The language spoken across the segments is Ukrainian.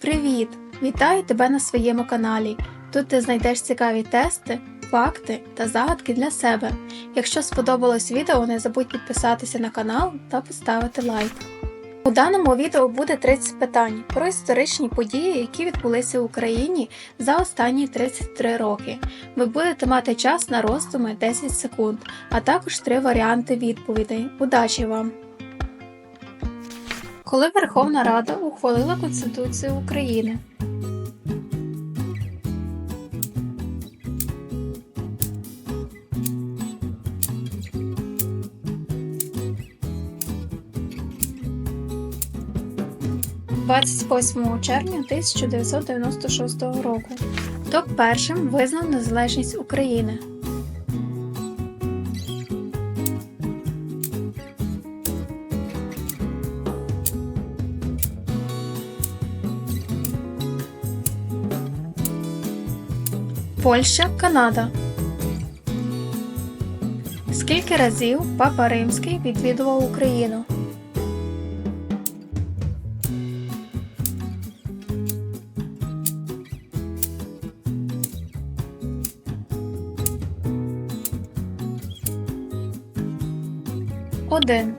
Привіт! Вітаю тебе на своєму каналі. Тут ти знайдеш цікаві тести, факти та загадки для себе. Якщо сподобалось відео, не забудь підписатися на канал та поставити лайк. У даному відео буде 30 питань про історичні події, які відбулися в Україні за останні 33 роки. Ви будете мати час на роздуми 10 секунд, а також три варіанти відповідей. Удачі вам! Коли Верховна Рада ухвалила Конституцію України? – 28 червня 1996 року. Хто першим визнав незалежність України? Польща, Канада. Скільки разів Папа Римський відвідував Україну? Один.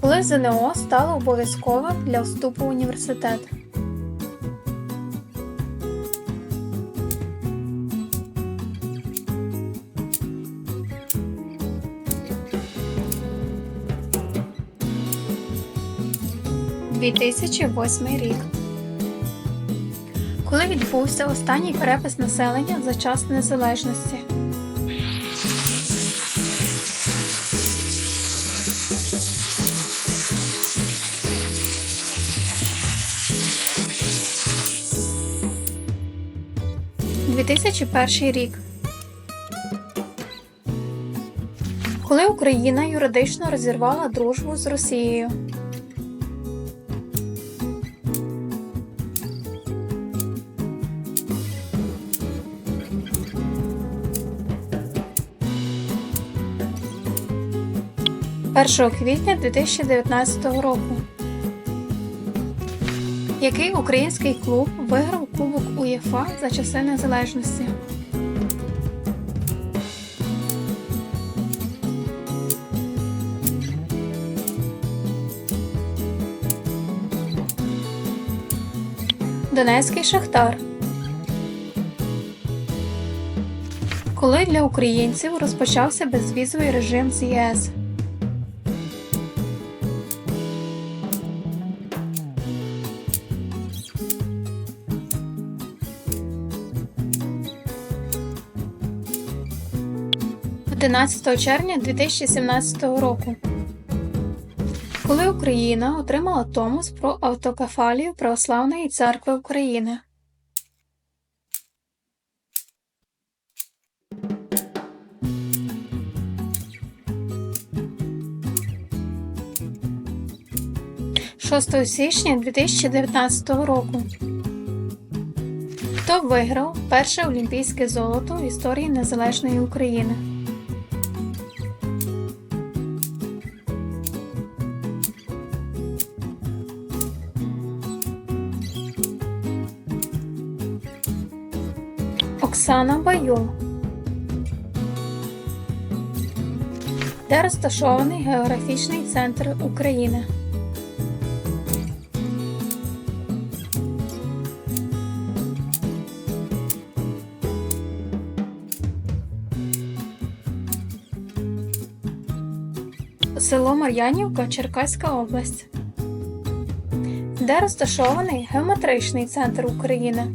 Коли ЗНО стало обов'язковим для вступу в університет? – 2008 рік. Коли відбувся останній перепис населення за час незалежності? – 2001 рік. Коли Україна юридично розірвала дружбу з Росією? Першого квітня 2019 року. Який український клуб виграв Кубок УЄФА за часи незалежності? Донецький Шахтар. Коли для українців розпочався безвізовий режим з ЄС? – 11 червня 2017 року. Коли Україна отримала Томос про автокефалію Православної церкви України. – 6 січня 2019 року. Хто виграв перше олімпійське золото в історії Незалежної України? Оксана Баюл. Де розташований географічний центр України? Село Мар'янівка, Черкаська область. Де розташований геометричний центр України?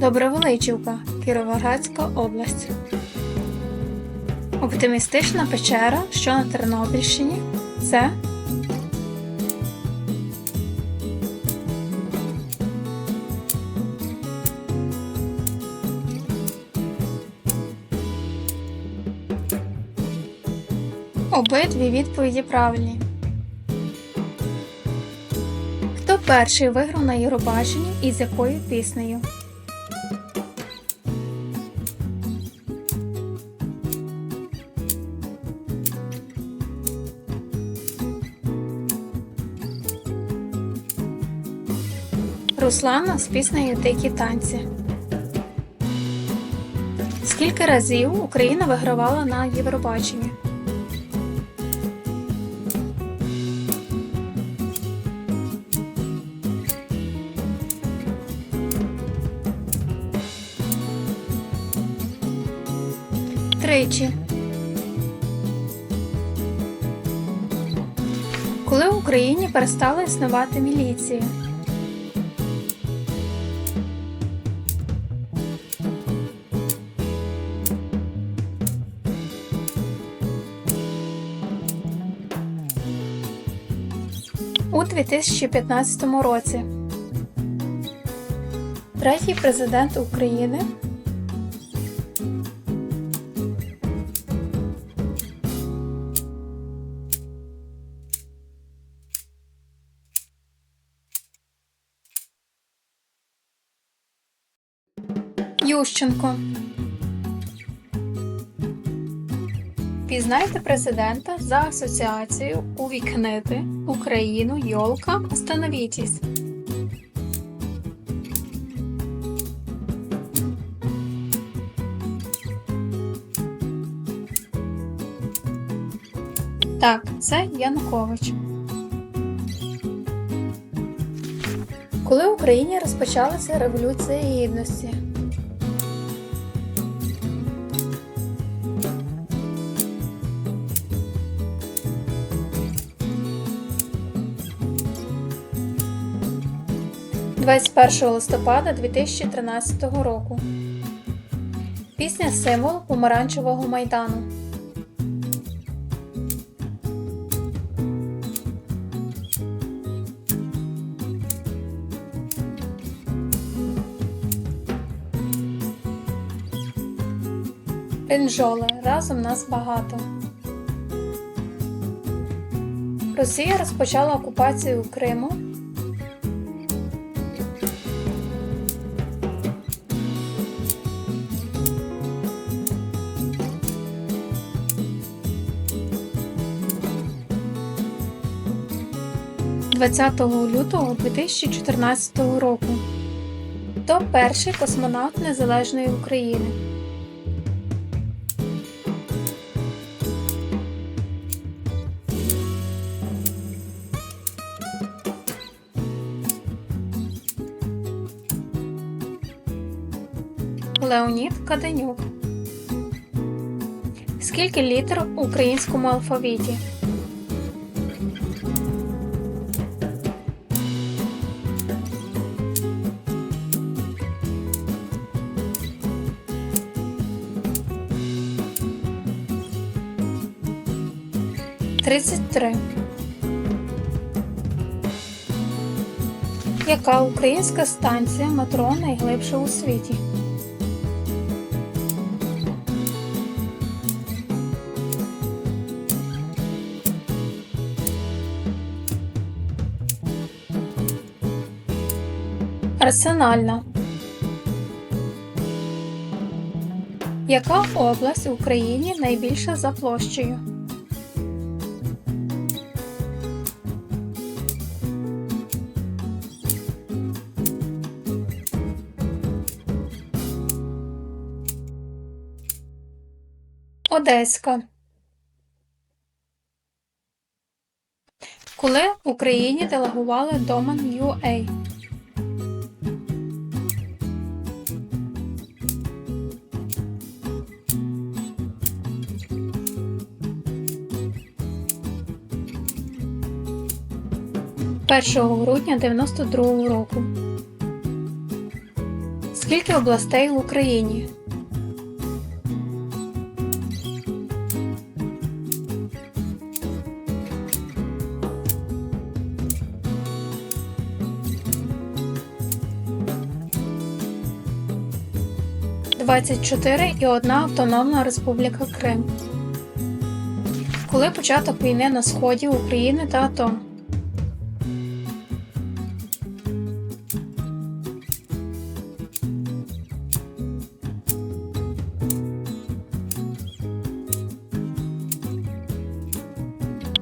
Добровеличівка, Кіровоградська область. Оптимістична печера, що на Тернопільщині, це Обидві відповіді правильні. Хто перший виграв на Євробаченні і з якою піснею? Руслана з піснею Дикі танці. Скільки разів Україна вигравала на Євробаченні? Тричі. Коли в Україні перестала існувати міліція? У 2015 році. Третій президент України Ющенко. Пізнайте президента за асоціацією Увікнити Україну Йолка Остановітесь. Так, це Янукович. Коли в Україні розпочалася Революція Гідності? – 21 листопада 2013 року. Пісня символ помаранчевого майдану. Пенджоле. Разом нас багато. Росія розпочала окупацію Криму. «20 лютого 2014 року. Хто перший космонавт Незалежної України? Леонід Каденюк. Скільки літер у українському алфавіті? Тридцять три. Яка українська станція метро найглибша у світі? Арсенальна. Яка область в Україні найбільша за площею? Одеська. Коли в Україні делегували домен UA? Першого грудня 92 року. Скільки областей в Україні? 24 і одна Автономна Республіка Крим. Коли початок війни на сході України та АТО.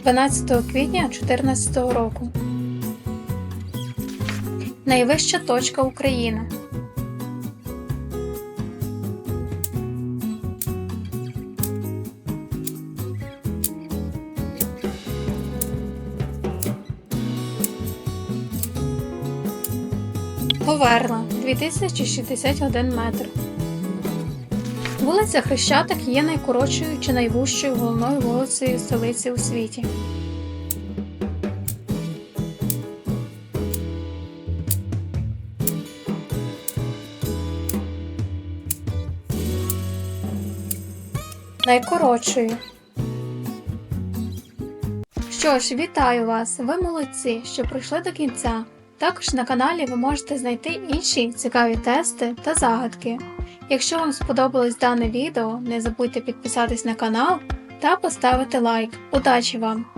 Дванадцятого квітня 2014 року. Найвища точка України. Говерла 2061 метр. Вулиця Хрещатик є найкоротшою чи найвужчою головною вулицею столиці у світі. Найкоротшою. Що ж, вітаю вас! Ви молодці, що прийшли до кінця. Також на каналі ви можете знайти інші цікаві тести та загадки. Якщо вам сподобалось дане відео, не забудьте підписатись на канал та поставити лайк. Удачі вам!